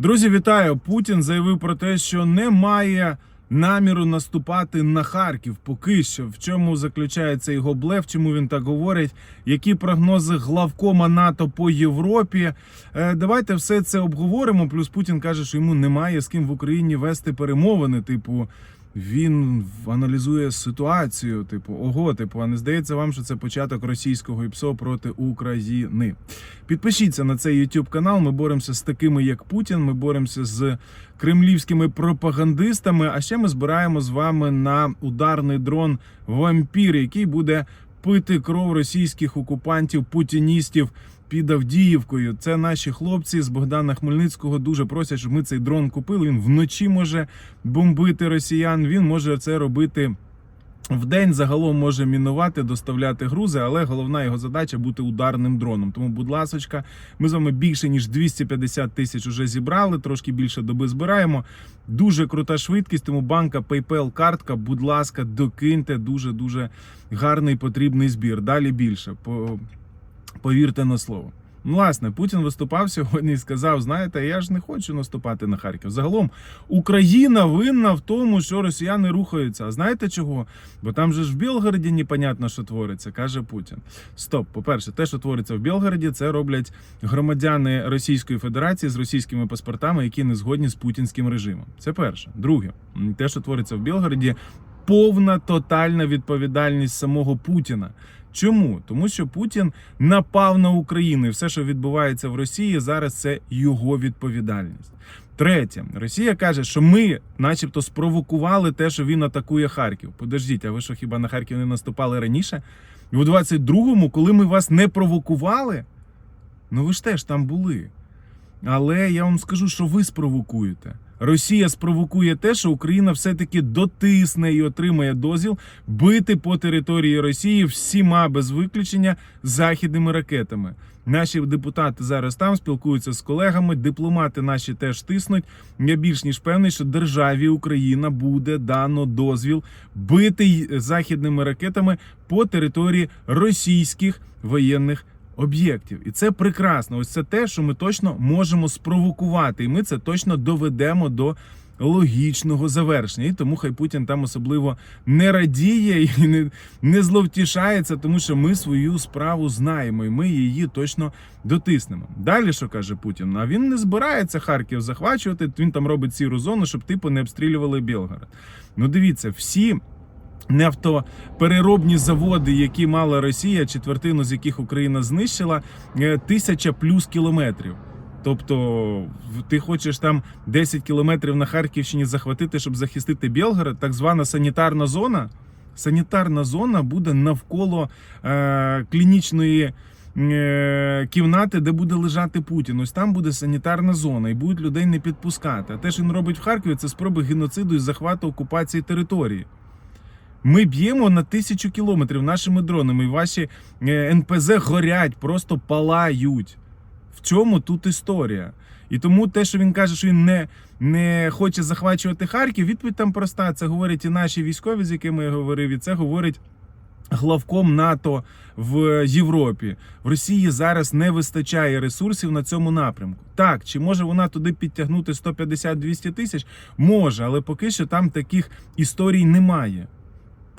Друзі, вітаю! Путін заявив про те, що не має наміру наступати на Харків. Поки що в чому заключається його блеф, чому він так говорить, які прогнози главкома НАТО по Європі. Е, давайте все це обговоримо. Плюс Путін каже, що йому немає з ким в Україні вести перемовини. Типу, він аналізує ситуацію. Типу, ого, типу, а не здається вам, що це початок російського ІПСО проти України. Підпишіться на цей YouTube канал. Ми боремося з такими, як Путін. Ми боремося з кремлівськими пропагандистами. А ще ми збираємо з вами на ударний дрон вампір, який буде пити кров російських окупантів, путіністів. Під Авдіївкою це наші хлопці з Богдана Хмельницького дуже просять, щоб ми цей дрон купили. Він вночі може бомбити росіян. Він може це робити в день. Загалом може мінувати, доставляти грузи, але головна його задача бути ударним дроном. Тому, будь ласочка, ми з вами більше ніж 250 тисяч уже зібрали. Трошки більше доби збираємо. Дуже крута швидкість. Тому банка PayPal картка. Будь ласка, докиньте. Дуже дуже гарний потрібний збір. Далі більше. По повірте на слово. Ну, Власне, Путін виступав сьогодні і сказав: знаєте, я ж не хочу наступати на Харків. Загалом Україна винна в тому, що росіяни рухаються. А знаєте чого? Бо там же ж в Білгороді непонятно, що твориться, каже Путін. Стоп, по-перше, те, що твориться в Білгороді, це роблять громадяни Російської Федерації з російськими паспортами, які не згодні з путінським режимом. Це перше. Друге, те, що твориться в Білгороді, повна тотальна відповідальність самого Путіна. Чому? Тому що Путін напав на Україну. і Все, що відбувається в Росії, зараз це його відповідальність. Третє, Росія каже, що ми, начебто, спровокували те, що він атакує Харків. Подождіть, а ви що хіба на Харків не наступали раніше? І у 22-му, коли ми вас не провокували, ну ви ж теж там були. Але я вам скажу, що ви спровокуєте. Росія спровокує те, що Україна все-таки дотисне і отримає дозвіл бити по території Росії всіма без виключення західними ракетами. Наші депутати зараз там спілкуються з колегами. Дипломати наші теж тиснуть. Я більш ніж певний, що державі Україна буде дано дозвіл бити західними ракетами по території російських воєнних об'єктів. І це прекрасно. Ось це те, що ми точно можемо спровокувати, і ми це точно доведемо до. Логічного завершення, і тому хай Путін там особливо не радіє і не, не зловтішається, тому що ми свою справу знаємо, і ми її точно дотиснемо. Далі що каже Путін? А він не збирається Харків захвачувати. Він там робить сіру зону, щоб типу не обстрілювали Білгород. Ну дивіться, всі нафтопереробні заводи, які мала Росія, четвертину з яких Україна знищила, е, тисяча плюс кілометрів. Тобто, ти хочеш там 10 кілометрів на Харківщині захватити, щоб захистити Білгород, так звана санітарна зона. Санітарна зона буде навколо е, клінічної е, кімнати, де буде лежати Путін. Ось там буде санітарна зона, і будуть людей не підпускати. А те, що він робить в Харкові, це спроби геноциду і захвату окупації території. Ми б'ємо на тисячу кілометрів нашими дронами, і ваші е, НПЗ горять, просто палають. В чому тут історія? І тому те, що він каже, що він не, не хоче захвачувати Харків, відповідь там проста. Це говорять і наші військові, з якими я говорив, і це говорить. Главком НАТО в Європі в Росії зараз не вистачає ресурсів на цьому напрямку. Так, чи може вона туди підтягнути 150-200 тисяч? Може, але поки що там таких історій немає.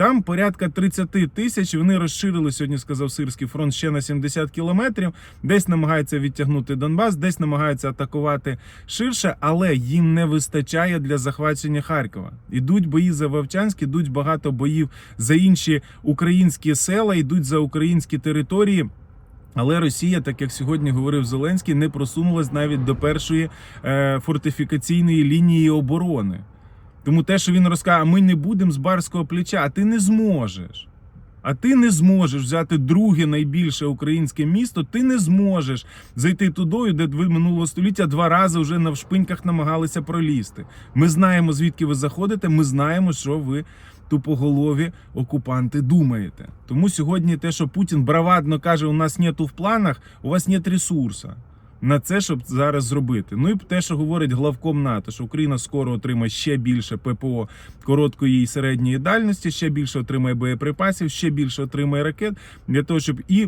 Там порядка 30 тисяч. Вони розширили сьогодні, сказав Сирський фронт ще на 70 кілометрів. Десь намагаються відтягнути Донбас, десь намагаються атакувати ширше, але їм не вистачає для захвачення Харкова. Ідуть бої за Вовчанськ, ідуть багато боїв за інші українські села, йдуть за українські території. Але Росія, так як сьогодні говорив Зеленський, не просунулась навіть до першої е, фортифікаційної лінії оборони. Тому те, що він розкаже, ми не будемо з барського плеча, а ти не зможеш. А ти не зможеш взяти друге найбільше українське місто, ти не зможеш зайти тудою, де ви минулого століття два рази вже на вшпиньках намагалися пролізти. Ми знаємо, звідки ви заходите, ми знаємо, що ви тупоголові окупанти думаєте. Тому сьогодні те, що Путін бравадно каже, у нас нету в планах, у вас нет ресурсу на це, щоб зараз зробити. Ну і те, що говорить главком НАТО, що Україна скоро отримає ще більше ППО короткої і середньої дальності, ще більше отримає боєприпасів, ще більше отримає ракет для того, щоб і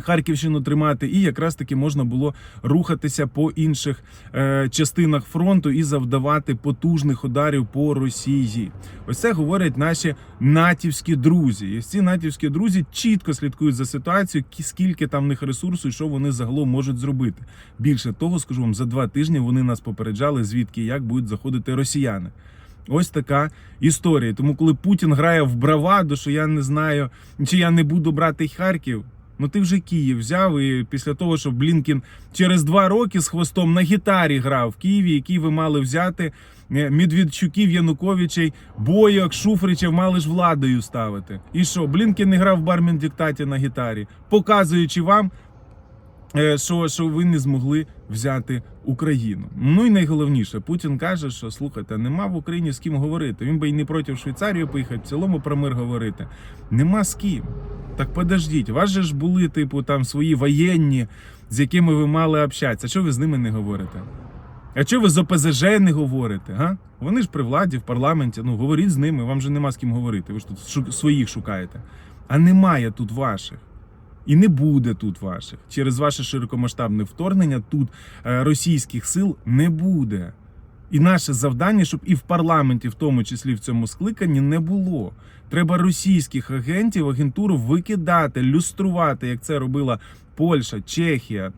Харківщину тримати, і якраз таки можна було рухатися по інших е, частинах фронту і завдавати потужних ударів по Росії. Ось це говорять наші натівські друзі. І ці натівські друзі чітко слідкують за ситуацією, скільки там в них ресурсу і що вони загалом можуть зробити. Більше того, скажу вам, за два тижні вони нас попереджали, звідки і як будуть заходити росіяни. Ось така історія. Тому, коли Путін грає в браваду, що я не знаю, чи я не буду брати Харків. Ну ти вже Київ взяв, і після того, що Блінкін через два роки з хвостом на гітарі грав в Києві, який ви мали взяти е, Медведчуків, Януковичей, Бойок, Шуфричів мали ж владою ставити. І що, Блінкін не грав в бармен диктаті на гітарі, показуючи вам, е, що, що ви не змогли взяти Україну. Ну і найголовніше, Путін каже, що слухайте, нема в Україні з ким говорити. Він би і не проти Швейцарію поїхати, в цілому про мир говорити. Нема з ким. Так подождіть, у вас же ж були, типу, там свої воєнні, з якими ви мали общатися. Чого ви з ними не говорите? А чого ви з ОПЗЖ не говорите? Га? Вони ж при владі в парламенті. Ну говоріть з ними, вам же нема з ким говорити. Ви ж тут своїх шукаєте. А немає тут ваших. І не буде тут ваших. Через ваше широкомасштабне вторгнення тут е, російських сил не буде. І наше завдання, щоб і в парламенті, в тому числі в цьому скликанні, не було. Треба російських агентів, агентуру викидати, люструвати, як це робила Польща, Чехія.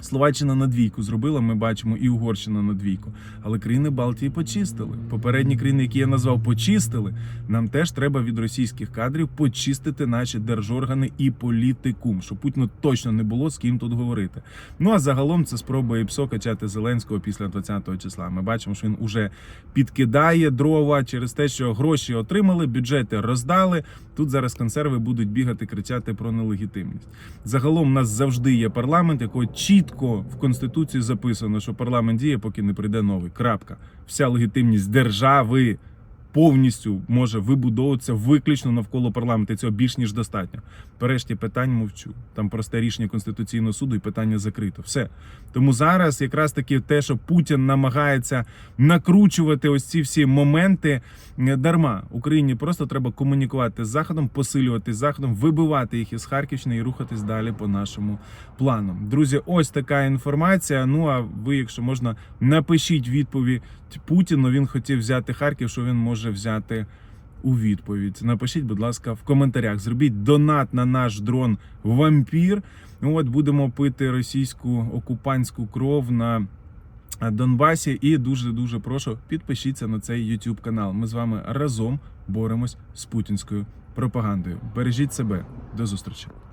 Словаччина на двійку зробила, ми бачимо, і Угорщина на двійку. Але країни Балтії почистили. Попередні країни, які я назвав, почистили. Нам теж треба від російських кадрів почистити наші держоргани і політикум, щоб Путіну точно не було з ким тут говорити. Ну а загалом це спроба ІПСО качати Зеленського після 20-го числа. Ми бачимо, що він уже підкидає дрова через те, що гроші отримали, бюджети роздали. Тут зараз консерви будуть бігати, кричати про нелегітимність. Загалом у нас завжди є парламент, якого чітко в конституції записано, що парламент діє, поки не прийде новий. Крапка. Вся легітимність держави повністю може вибудовуватися виключно навколо парламенту. І Цього більш ніж достатньо. Перешті питань мовчу. Там просте рішення конституційного суду і питання закрито. Все. Тому зараз якраз таки те, що Путін намагається накручувати ось ці всі моменти е, дарма. Україні просто треба комунікувати з заходом, посилювати з заходом, вибивати їх із Харківщини і рухатись далі по нашому плану. Друзі, ось така інформація. Ну а ви, якщо можна, напишіть відповідь Путіну. Він хотів взяти Харків, що він може взяти. У відповідь напишіть, будь ласка, в коментарях. Зробіть донат на наш дрон вампір. От будемо пити російську окупантську кров на Донбасі. І дуже дуже прошу підпишіться на цей YouTube канал. Ми з вами разом боремось з путінською пропагандою. Бережіть себе, до зустрічі.